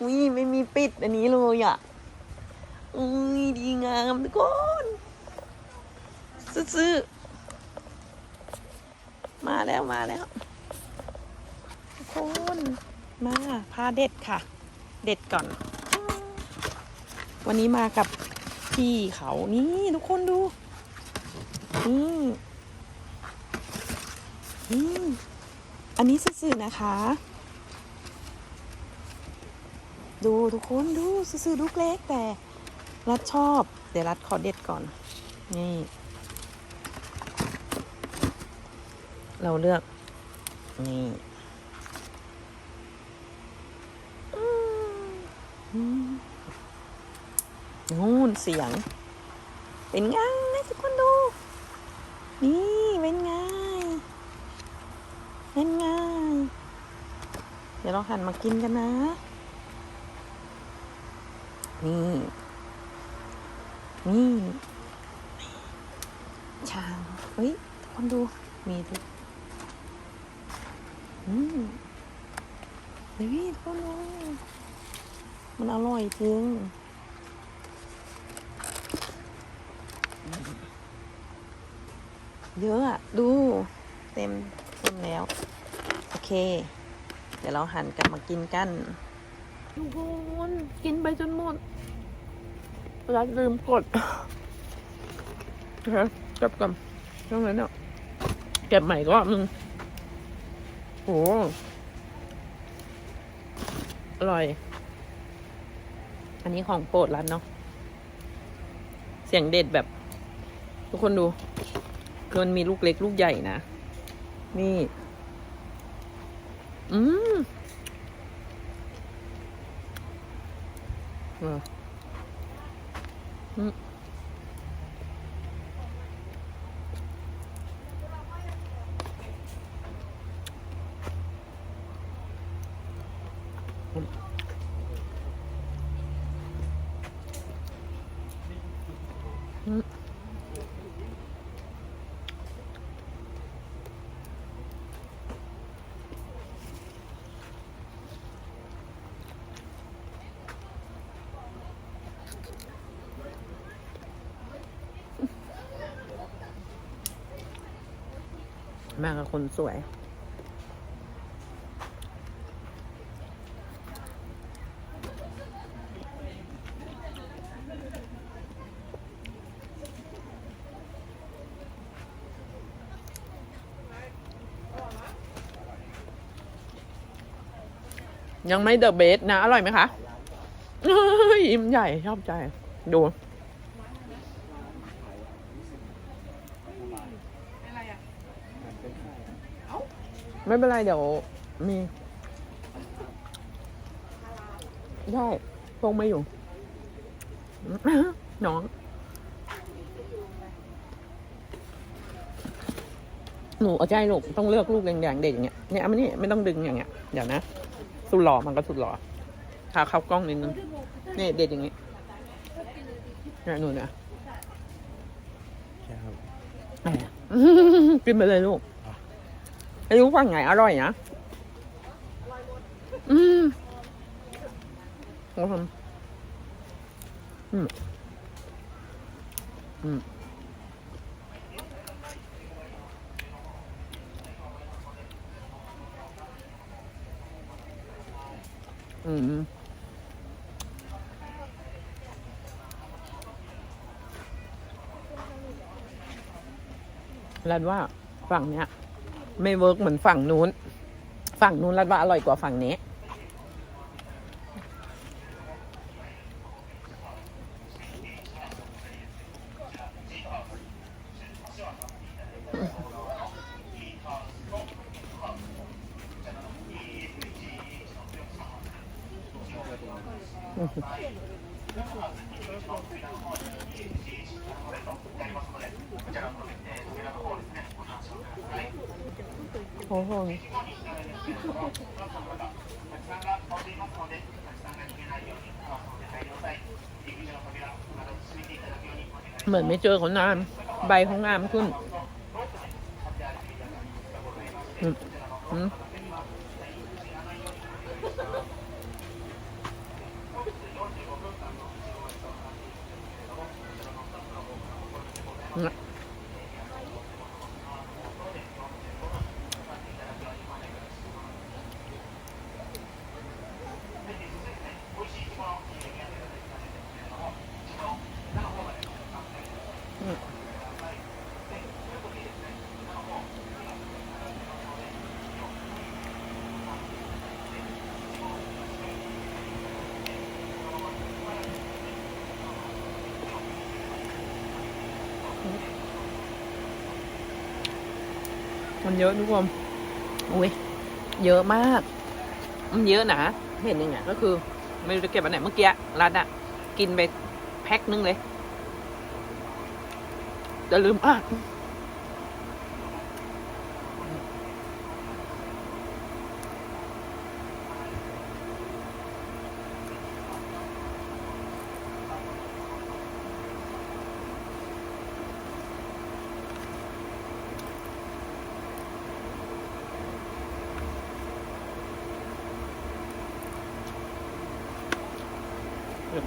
อุ้ยไม่มีปิดอันนี้เลยอะ อุ้ยดีงามทุกคนซื้อๆมาแล้วมาแล้วทุกคนมาพาเด็ดค่ะ เด็ดก่อน วันนี้มากับพี่เขานี่ทุกคนดูนี่นี่อันนี้ซื่อๆนะคะ ดูทุกคนดูซื่อลูกเล็กแต่รัดชอบ เดี๋ยวรัดขอเด็ดก่อน นี่ เราเลือก นี่นู่นเสียง เป็นไงทุกคนดู นี่เป็นไงเป็นไงเดี๋ยวเราหันมากินกันนะ นี่ นี่ช้ามเฮ้ยทุกคนดู มีทุกอืมเฮ้ยทุกคนดูมันอร่อยจริงเยอะอะดู เต็มเต็มแล้ว โอเค เดี๋ยวเราหั่นกลับมากินกัน ทุกคนกินไปจนหมดรัดลืมกดนะเก็บกันช่วงนั้นเนี่ยเก็บใหม่กรอบนึงโหอร่อย อันนี้ของโปรดร้านเนาะ เสียงเด็ดแบบ ทุกคนดูคือมันมีลูกเล็กลูกใหญ่นะ นี่ อืม เอ มากับคนสวย ยังไม่เดอะเบสนะ อร่อยไหมคะยอิ่มใหญ่ชอบใจ ดู ไม่เป็นไรเดี๋ยวมีใช่พงไม่อยู่ น้องหนูเอาใจลูกต้องเลือกลูกแดงๆเด็ดอย่างเงี้ยเนี่ยมันนี่ไม่ต้องดึงอย่างเงี้ยเดี๋ยวนะ สุดหล่อมันก็สุดหล่อพาเข้ากล้องนิดนึงนี่เด็ดอย่างงี้เนี่ยหนูเนี่ยใช่ครับอะไรอะกินไปเลยลูก อายุฝั่งไหนอร่อยนะอืมโอ้โหอืมอืมอืมรัดว่าฝั่งเนี้ย ไม่เวิร์กเหมือนฝั่งนู้น ฝั่งนู้นรัดว่าอร่อยกว่าฝั่งนี้ โอ้โหเหมือนไม่เจอเขานาน ใบของงามขึ้น มันเยอะทุกคนอุ้ยเยอะมาก มันเยอะนะเห็นยังไงก็คือ ไม่รู้จะเก็บอันไหนเมื่อกี้รัดอะกินไปแพ็คนึงเลยจะลืมอะ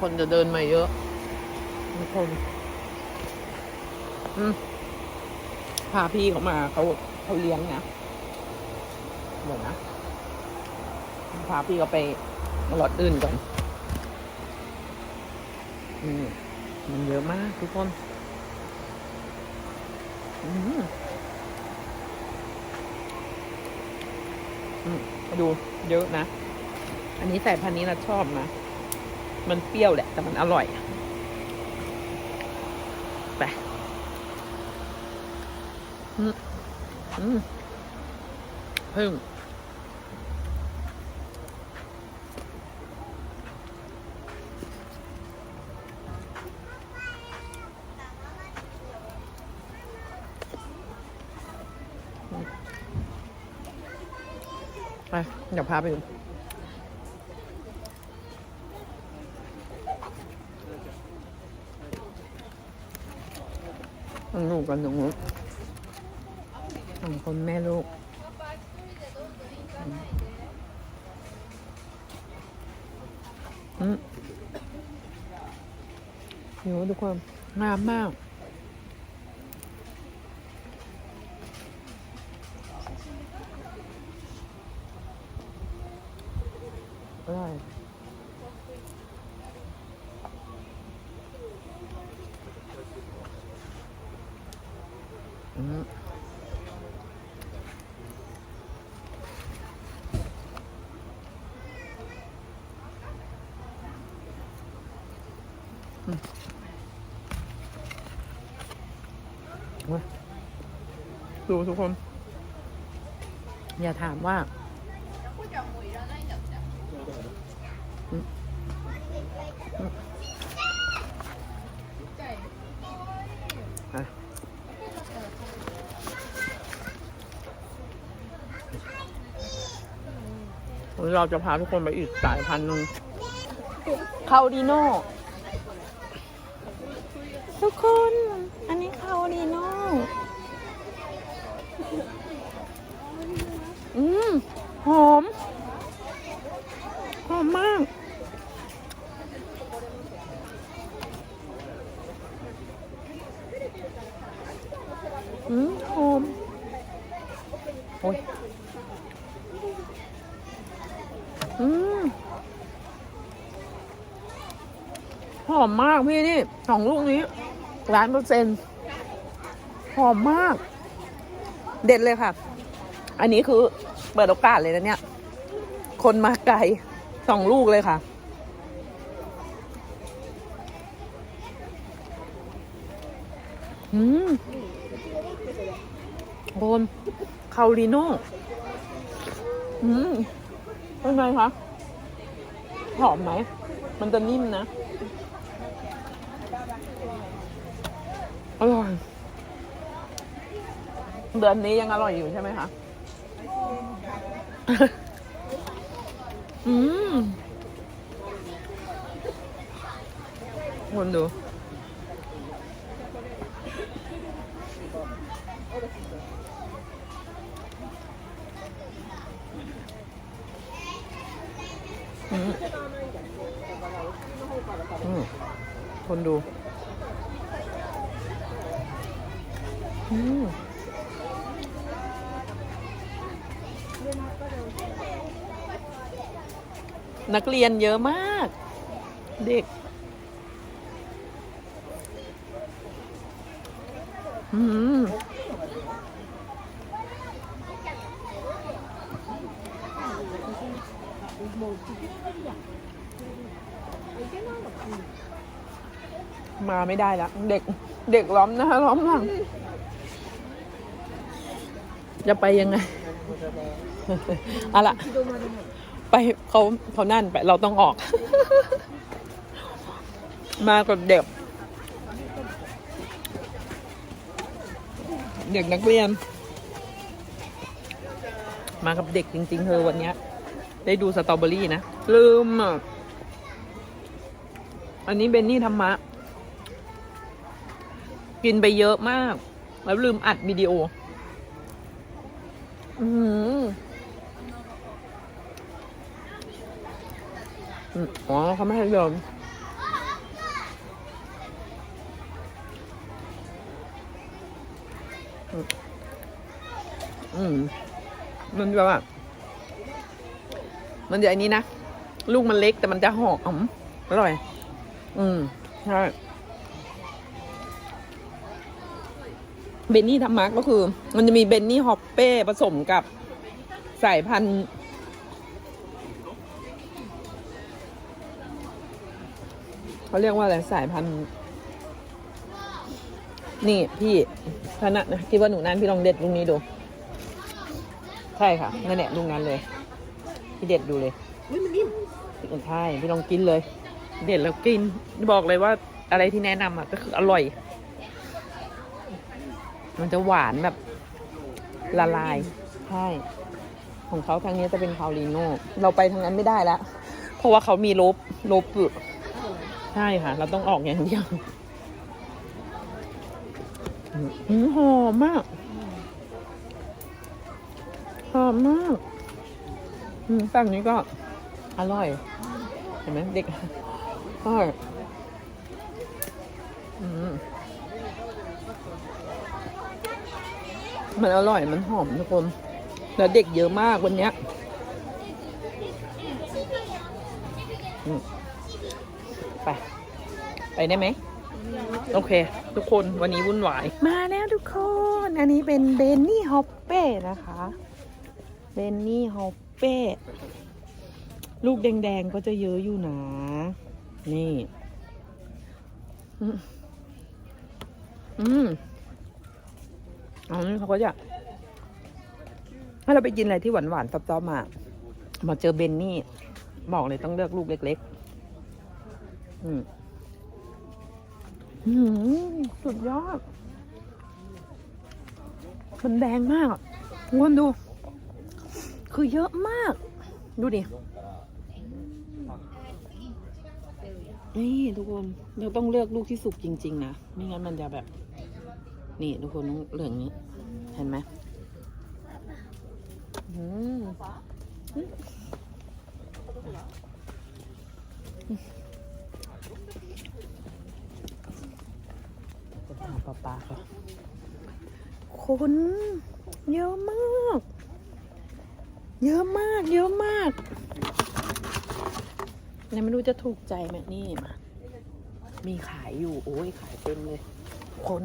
คนจะเดินมาเยอะทุกคนพาพี่เขามาเขาเขาเลี้ยงนะเดี๋ยวนะพาพี่เขาไปหลอดอื่นก่อนอืมมันเยอะมากทุกคนอืมอืมดูเยอะนะ อันนี้ใส่พันนี้เราชอบนะ มันเปรี้ยวแหละ แต่มันอร่อยไปอืมอืมพิ่งไปเดี๋ยวพาไปดู ลูกกับหนูสองคนแม่ลูกอืมหิวทุกคนงามมาก อร่อยอืมอืมเว้ย ดูทุกคน อย่าถามว่าอืมอืมอะวันนี้เราจะพาทุกคนไปอีกสายพันธุ์หนึ่งคาดิโนทุก คน อันนี้คาดิโนอืม หอม หอมมาก อืม หอม โอ้ย อืม หอมมากพี่นี่สองลูกนี้ ล้านเปอร์เซ็นต์หอมมาก เด็ดเลยค่ะ อันนี้คือเปิดโอกาสเลยนะเนี่ย คนมาไกลสองลูกเลยค่ะ อืมโคนคาริโน่อืมเป็นไงคะ หอมไหม มันจะนิ่มนะ อร่อย เดือนนี้ยังอร่อยอยู่ใช่ไหมคะ อืมคนดู อืมอืมคนดู อืม นักเรียนเยอะมาก เด็ก อืมมาไม่ได้ล้วเด็ก เด็กล้อมหน้าล้อมหลัง จะไปยังไงเอาล่ะ ไปเขาเขานั่นไปเราต้องออก มากับเด็ก เด็กนักเรียน มากับเด็กจริง ๆเธอวันเนี้ยได้ดูสตรอเบอรี่นะ ลืมอะอันนี้เบนนี่ธรรมะ กินไปเยอะมาก แล้วลืมอัดวิดีโอ อืมอ๋อเขาไม่ให้เดินอืมอืมมันแบบว่า มันจะอันนี้นะ ลูกมันเล็กแต่มันจะหอมอร่อย อืม ใช่ เบนนี่ธรรมะก็คือ มันจะมีเบนนี่ฮอปเป้ผสมกับสายพันธุ์เขาเรียกว่าอะไรสายพันธุ์นี่พี่พนะนะคิดว่าหนูนั้นพี่ลองเด็ดลูกนี้ดู ใช่ค่ะนั่นแหละลูกนั้นเลย พี่เด็ดดูเลยอุ้ยมันนิ่มใช่พี่ลองกินเลย เด็ดแล้วกินบอกเลยว่าอะไรที่แนะนำอะก็คืออร่อย มันจะหวานแบบละลายใช่ของเขาทางนี้จะเป็นพาวลิโน่เราไปทางนั้นไม่ได้แล้ว เพราะว่าเขามีลบลบอยู่ใช่ค่ะ เราต้องออกอย่างเดียวหอมมากหอมมากฝั่งนี้ก็อร่อย เห็นไหมเด็กอร่อยอืม มันอร่อยมันหอมทุกคนแล้วเด็กเยอะมากวันเนี้ยไป ไปได้ไหมโอเค ทุกคนวันนี้วุ่นวาย มาแล้วทุกคน อันนี้เป็นเบนนี่ฮอปเป้นะคะเบนนี่ฮอปเป้ลูกแดงๆก็จะเยอะอยู่นะ นี่ อืมอืม อันนี้เขาก็จะถ้าเราไปกินอะไรที่หวานๆซับๆมามาเจอเบนนี่บอกเลยต้องเลือกลูกเล็กๆอืมอืมสุดยอด มันแดงมากทุกคนดู คือเยอะมาก ดูดิ นี่ทุกคน เราต้องเลือกลูกที่สุกจริง ๆ นะ ไม่งั้นมันจะแบบ นี่ทุกคนต้องเหลืองนี้ เห็นไหมอืมจะหาปลาปลาค่ะคนเยอะมาก เยอะมาก เยอะมากเนี่ยไม่รู้จะถูกใจไหมนี่มา มีขายอยู่ โอ้ยขายเต็มเลย คน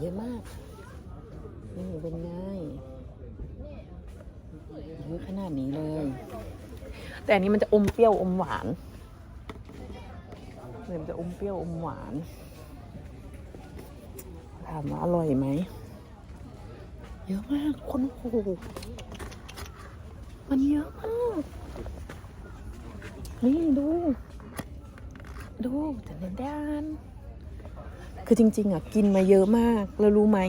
เยอะมากนี่เป็นไงเยอะขนาดนี้เลย แต่อันนี้มันจะอมเปรี้ยวอมหวานเนี่ยมันจะอมเปรี้ยวอมหวาน ถามว่าอร่อยไหม เยอะมาก คนโอ้โหมันเยอะมาก นี่ดู ดูแต่ในด้าน คือจริง ๆอะกินมาเยอะมากแล้วรู้ไหม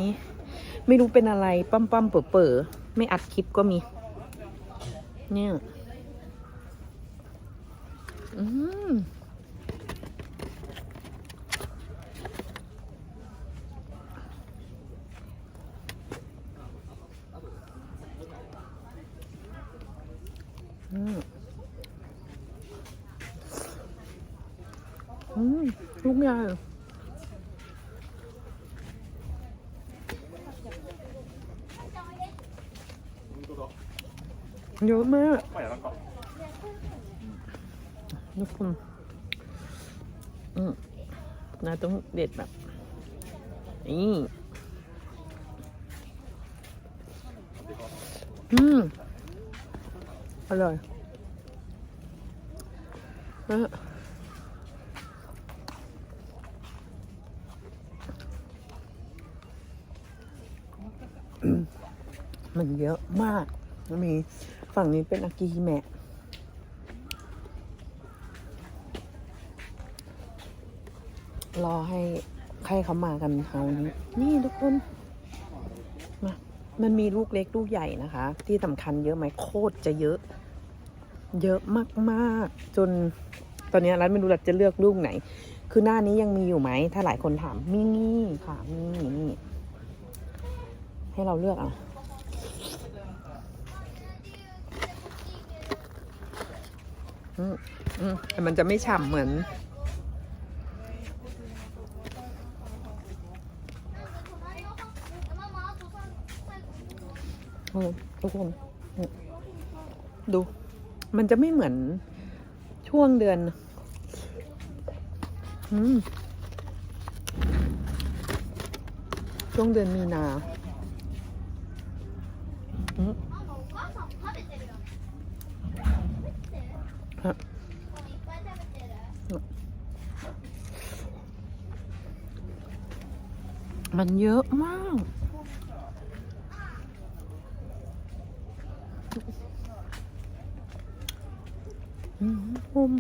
ไม่รู้เป็นอะไรปั้มปั้มเป๋อเป๋อๆไม่อัดคลิปก็มี เนี่ยอืมอืมอืมลูกใหญ่ เยอะมากทุกคนอืมนาต้องเด็ดแบบนี่อืมอร่อยเออมันเยอะมาก มี ฝั่งนี้เป็นอากิฮิแมะรอให้ใครเขามากันเฮานี้ นี่ทุกคน มา มันมีลูกเล็กลูกใหญ่นะคะ ที่สำคัญเยอะไหมโคตรจะเยอะ เยอะมากๆ จนตอนนี้รัฐไม่รู้รัฐจะเลือกลูกไหน คือหน้านี้ยังมีอยู่ไหม ถ้าหลายคนถามมีนี่ค่ะมีนี่ให้เราเลือกเอะ อืมอืม แต่มันจะไม่ฉ่ำเหมือน โอ้ทุกคนดู มันจะไม่เหมือนช่วงเดือนอืมช่วงเดือนมีนาอืมฮะ มันเยอะมาก อืมภูมิ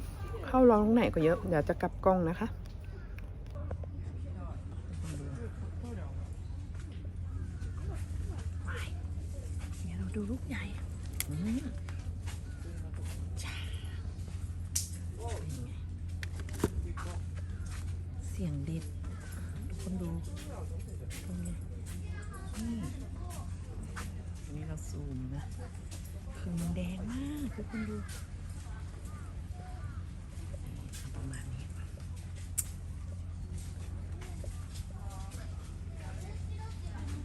เข้าร้องไหนก็เยอะ เดี๋ยวจะกลับกล้องนะคะ เดี๋ยวเราดูลูกใหญ่อืมจ้าเป็นไงเสียงเด็ดทุกคนดูเป็นไงนี่อันนี้เรา ซูมนะคือมันแดงมากทุกคนดู เอาประมาณนี้ก่อน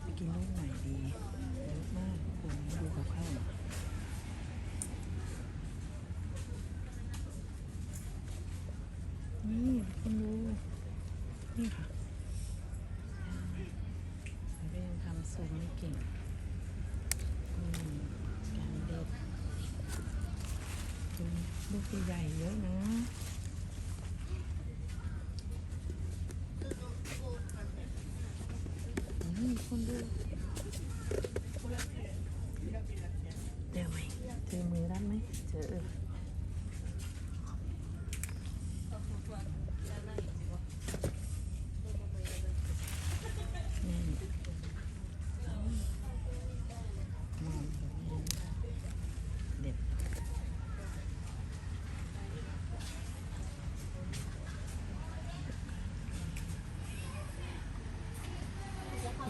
ไปกินลูกไหนดีเยอะมากคนดูกับข้าวๆนี่คุณดู นี่ค่ะเราก็ยังทำซูมไม่เก่งอืมการเด็ดดูลูก ใหญ่เยอะนะนี่คนดูเดี๋ยวไหมเจอมือได้ไหมเจอเออนี่เอามองดูเด็ด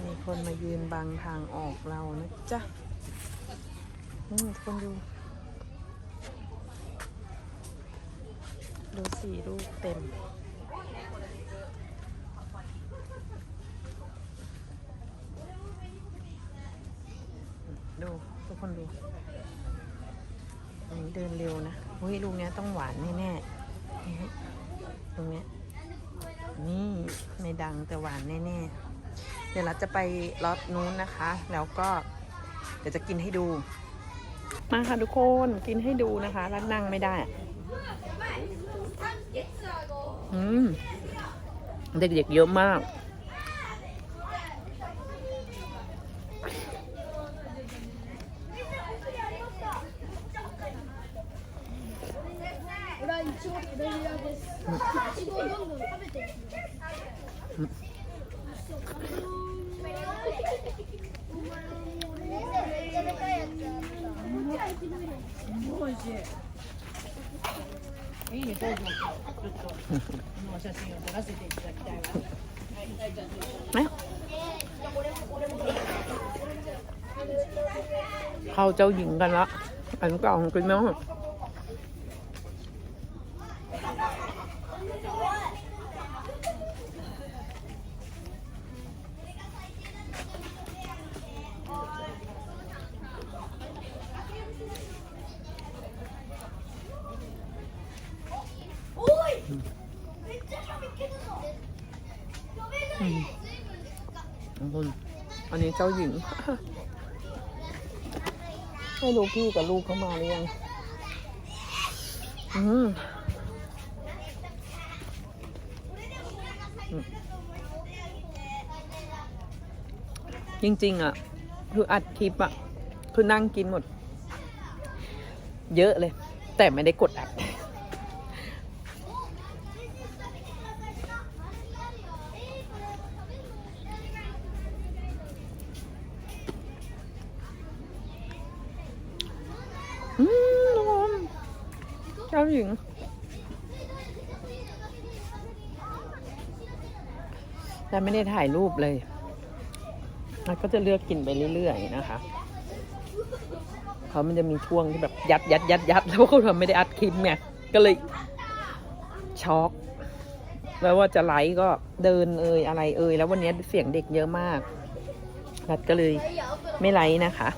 มี คนมายืนบังทางออกเรานะจ๊ะนี่คนดู ดูสี่ลูกเต็มดูทุกคนดูอันนี้เดินเร็วนะอุ้ยลูกเนี้ยต้องหวานแน่ๆนี่ตรงเนี้ยนี่ไม่ดังแต่หวานแน่ๆ เดี๋ยวเราจะไปล็อตนู้นนะคะ แล้วก็เดี๋ยวจะกินให้ดู มาค่ะทุกคนกินให้ดูนะคะรัดนั่งไม่ได้อืมเด็กๆเยอะมากうん。いいね、どうぞ。ちょっと、お写真を撮らせていただきたいわ。 นะเข้าเจ้าหญิงกันละอันกล่องกินน้อ นี้เจ้าหญิงไม่รู้พี่กับลูกเขามาหรือยัง อืมจริง ๆ อะ คืออัดคลิปอะ คือนั่งกินหมด เยอะเลย แต่ไม่ได้กดอัด อืมเจ้าหญิงแต่ไม่ได้ถ่ายรูปเลยมันก็จะเลือกกินไปเรื่อยๆนะคะ เขามันจะมีช่วงที่แบบยัดยัดยัดยัดแล้วก็ทำไม่ได้อัดคลิปไง ก็เลยช็อก แล้วว่าจะไลฟ์ก็เดินเอ่ยอะไรเอ่ยแล้ววันนี้เสียงเด็กเยอะมากรัดก็เลยไม่ไลฟ์นะคะ